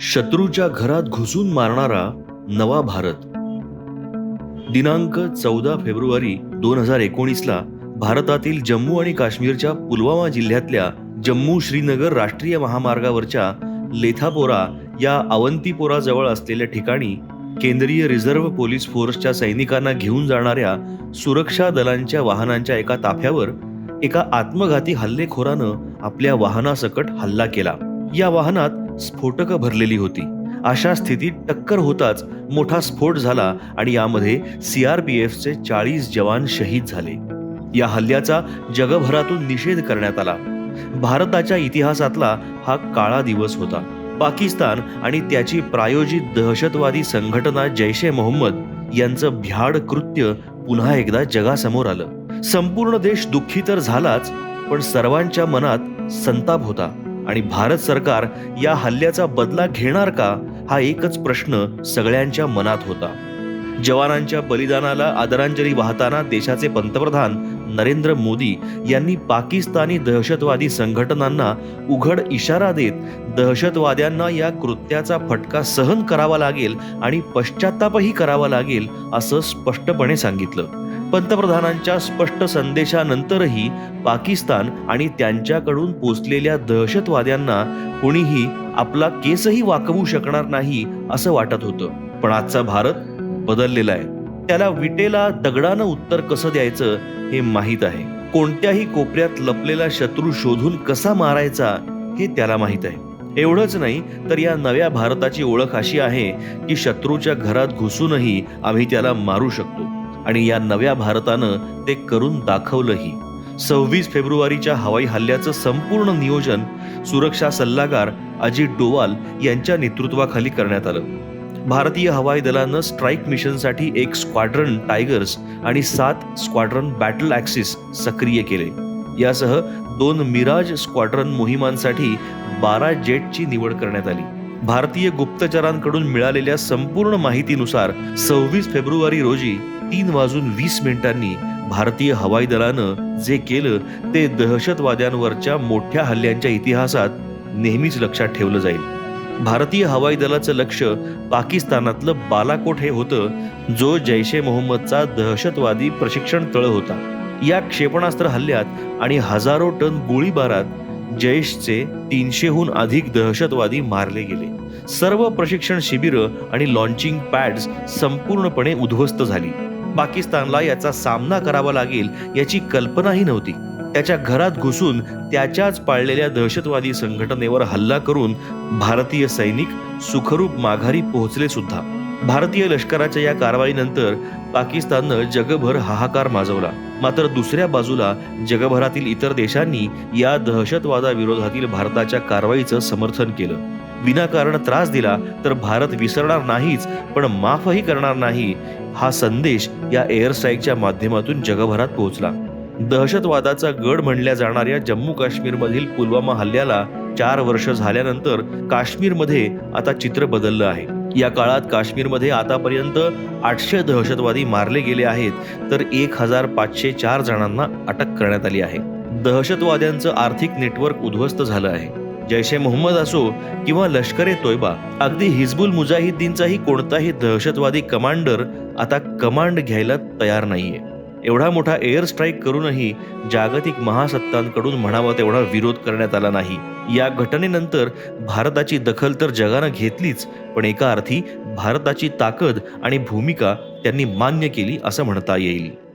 शत्रूच्या घरात घुसून मारणारा नवा भारत. दिनांक चौदा फेब्रुवारी दोन हजार एकोणीसला भारतातील जम्मू आणि काश्मीरच्या पुलवामा जिल्ह्यातल्या जम्मू श्रीनगर राष्ट्रीय महामार्गावरच्या लेथापोरा या अवंतीपोरा जवळ असलेल्या ठिकाणी केंद्रीय रिझर्व्ह पोलीस फोर्सच्या सैनिकांना घेऊन जाणाऱ्या सुरक्षा दलांच्या वाहनांच्या एका ताफ्यावर एका आत्मघाती हल्लेखोरानं आपल्या वाहनासकट हल्ला केला. या वाहनात स्फोटकं भरलेली होती. अशा स्थितीत टक्कर होताच मोठा स्फोट झाला आणि यामध्ये सीआरपीएफचे चाळीस जवान शहीद झाले. या हल्ल्याचा जगभरातून निषेध करण्यात आला. भारताच्या इतिहासातला हा काळा दिवस होता. पाकिस्तान आणि त्याची प्रायोजित दहशतवादी संघटना जैश ए मोहम्मद यांचं भ्याड कृत्य पुन्हा एकदा जगासमोर आलं. संपूर्ण देश दुःखी तर झालाच पण सर्वांच्या मनात संताप होता. आणि भारत सरकार या हल्ल्याचा बदला घेणार का हा एकच प्रश्न सगळ्यांच्या मनात होता. जवानांच्या बलिदानाला आदरांजली वाहताना देशाचे पंतप्रधान नरेंद्र मोदी यांनी पाकिस्तानी दहशतवादी संघटनांना उघड इशारा देत दहशतवाद्यांना या कृत्याचा फटका सहन करावा लागेल आणि पश्चातापही करावा लागेल असं स्पष्टपणे सांगितलं. पंतप्रधानांच्या स्पष्ट संदेशानंतरही पाकिस्तान आणि त्यांच्याकडून पोचलेल्या दहशतवाद्यांना कोणीही आपला केसही वाकवू शकणार नाही असं वाटत होतं. पण आजचा भारत बदललेला आहे. त्याला विटेला दगडानं उत्तर कसं द्यायचं हे माहीत आहे. कोणत्याही कोपऱ्यात लपलेला शत्रू शोधून कसा मारायचा हे त्याला माहीत आहे. एवढंच नाही तर या नव्या भारताची ओळख अशी आहे की शत्रूच्या घरात घुसूनही आम्ही त्याला मारू शकतो. आणि या नव्या भारतानं ते करून दाखवलंही. सव्वीस फेब्रुवारीच्या हवाई हल्ल्याचं संपूर्ण नियोजन सुरक्षा सल्लागार अजित डोवाल यांच्या नेतृत्वाखाली करण्यात आलं. भारतीय हवाई दलानं स्ट्राईक मिशनसाठी एक स्क्वाड्रन टायगर्स आणि सात स्क्वाड्रन बॅटल ॲक्सिस सक्रिय केले. यासह दोन मिराज स्क्वाड्रन मोहिमांसाठी बारा जेटची निवड करण्यात आली. भारतीय गुप्तचरांकडून मिळालेल्या संपूर्ण माहितीनुसार सव्वीस फेब्रुवारी रोजी तीन वाजून वीस मिनिटांनी भारतीय हवाई दलानं जे केलं ते दहशतवाद्यांवरच्या मोठ्या हल्ल्यांच्या इतिहासात नेहमीच लक्षात ठेवलं जाईल. भारतीय हवाई दलाचं लक्ष पाकिस्तानातलं बालाकोट हे होतं जो जैश ए मोहम्मदचा दहशतवादी प्रशिक्षण तळ होता. या क्षेपणास्त्र हल्ल्यात आणि हजारो टन गोळीबारात जैशचे तीनशेहून अधिक दहशतवादी मारले गेले. सर्व प्रशिक्षण शिबिरं आणि लॉन्चिंग पॅड्स संपूर्णपणे उद्ध्वस्त झाली. पाकिस्तानला याचा सामना करावा लागेल याची कल्पनाही नव्हती. त्याच्या घरात घुसून त्याच्याच पाळलेल्या दहशतवादी संघटनेवर हल्ला करून भारतीय सैनिक सुखरूप माघारी पोहोचले सुद्धा. भारतीय लष्कराच्या या कारवाईनंतर पाकिस्ताननं जगभर हाहाकार माजवला. मात्र दुसऱ्या बाजूला जगभरातील इतर देशांनी या दहशतवादाविरोधातील भारताच्या कारवाईचं समर्थन केलं. विनाकारण त्रास दिला तर भारत विसरणार नाहीच पण माफही करणार नाही हा संदेश या एअर स्ट्राईकच्या माध्यमातून जगभरात पोहोचला. दहशतवादाचा गड म्हणल्या जाणाऱ्या जम्मू काश्मीरमधील पुलवामा हल्ल्याला चार वर्ष झाल्यानंतर काश्मीरमध्ये आता चित्र बदललं आहे. या काळात काश्मीरमध्ये आतापर्यंत आठशे दहशतवादी मारले गेले आहेत तर एक हजार पाचशे चार जणांना अटक करण्यात आली आहे. दहशतवाद्यांचं आर्थिक नेटवर्क उद्ध्वस्त झालं आहे. जैश ए मोहम्मद असो किंवा लष्कर ए तोयबा अगदी हिजबुल मुजाहिद्दीनचाही कोणताही दहशतवादी कमांडर आता कमांड घ्यायला तयार नाहीये. एवढा मोठा एअर स्ट्राईक करूनही जागतिक महासत्तांकडून म्हणावा तेवढा विरोध करण्यात आला नाही. या घटनेनंतर भारताची दखल तर जगानं घेतलीच पण एका अर्थी भारताची ताकद आणि भूमिका त्यांनी मान्य केली असं म्हणता येईल.